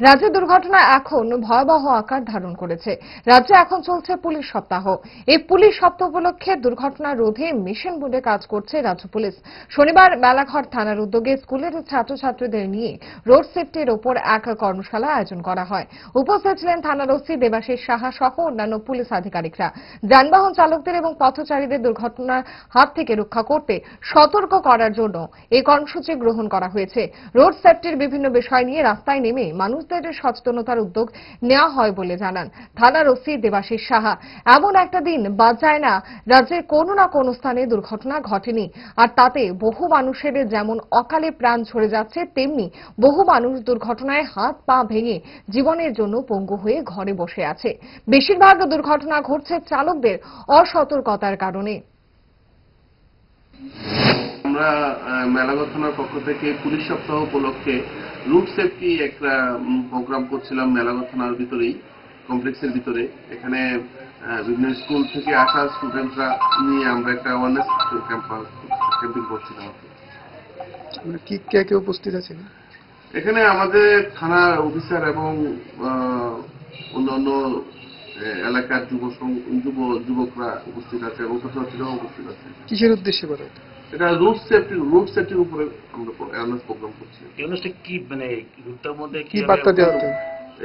রাজ্যে দুর্ঘটনা এখন ভয়াবহ আকার ধারণ করেছে। রাজ্যে এখন চলছে পুলিশ সপ্তাহ। এই পুলিশ সপ্তাহ উপলক্ষে দুর্ঘটনা রোধে মিশন মোডে কাজ করছে রাজ্য পুলিশ। শনিবার মেলাঘর থানার উদ্যোগে স্কুলের ছাত্রছাত্রীদের নিয়ে রোড সেফটির ওপর এক কর্মশালা আয়োজন করা হয়। উপস্থিত ছিলেন থানার ওসি দেবাশিস সাহা সহ অন্যান্য পুলিশ আধিকারিকরা। যানবাহন চালকদের এবং পথচারীদের দুর্ঘটনার হাত থেকে রক্ষা করতে সতর্ক করার জন্য এই কর্মসূচি গ্রহণ করা হয়েছে। রোড সেফটির বিভিন্ন বিষয় নিয়ে রাস্তায় নেমে মানুষদের সচেতনতার উদ্যোগ নেওয়া হয় বলে জানান থানার ওসি দেবাশিস সাহা। এমন একটা দিন বাদ যায় না রাজ্যের কোনো না কোনো স্থানে দুর্ঘটনা ঘটেনি। আর তাতে বহু মানুষের যেমন অকালে প্রাণ ঝরে যাচ্ছে, তেমনি বহু মানুষ দুর্ঘটনায় হাত পা ভেঙে জীবনের জন্য পঙ্গু হয়ে ঘরে বসে আছে। বেশিরভাগ দুর্ঘটনা ঘটছে চালকদের অসতর্কতার কারণে। আমরা মেলাঘর থানার পক্ষ থেকে পুলিশ সপ্তাহ উপলক্ষে রুট সেফটি একটা প্রোগ্রাম করছিলাম মেলাঘর থানার ভিতরেই কমপ্লেক্সের ভিতরে। এখানে বিভিন্ন স্কুল থেকে আসা স্টুডেন্টরা নিয়ে আমরা একটা অ্যাওয়ারনেস ক্যাম্পিং করছিলাম। মানে কি কে কে উপস্থিত আছেন? এখানে আমাদের থানার অফিসার এবং অন্যান্য এলাকার যুব যুব যুবকরা উপস্থিত আছে এবং ছাত্রছাত্রীরাও উপস্থিত আছে। কিসের উদ্দেশ্যে করা এটা? রুট সেফটি রুট সেফটির উপরে আমরা অ্যাওয়ারনেস প্রোগ্রাম করছি অনুষ্ঠানে কি মানে রুটটার মধ্যে কি বার্তা দেওয়া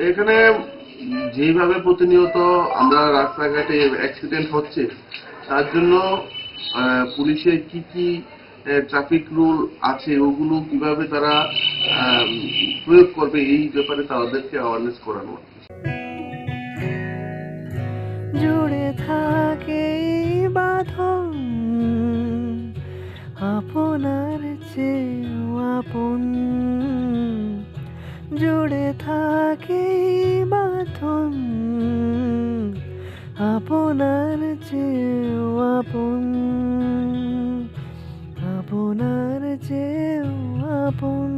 এখানে যেভাবে প্রতিনিয়ত আমরা রাস্তাঘাটে অ্যাক্সিডেন্ট হচ্ছে তার জন্য পুলিশের কি কি ট্রাফিক রুল আছে ওগুলো কীভাবে তারা প্রয়োগ করবে এই ব্যাপারে তাদেরকে অ্যাওয়ারনেস করানো জুড়ে থাকে আপনার চেয়েও আপন জুড়ে থাকে বাথন আপনার চেয়েও আপন আপনার চেয়েও আপন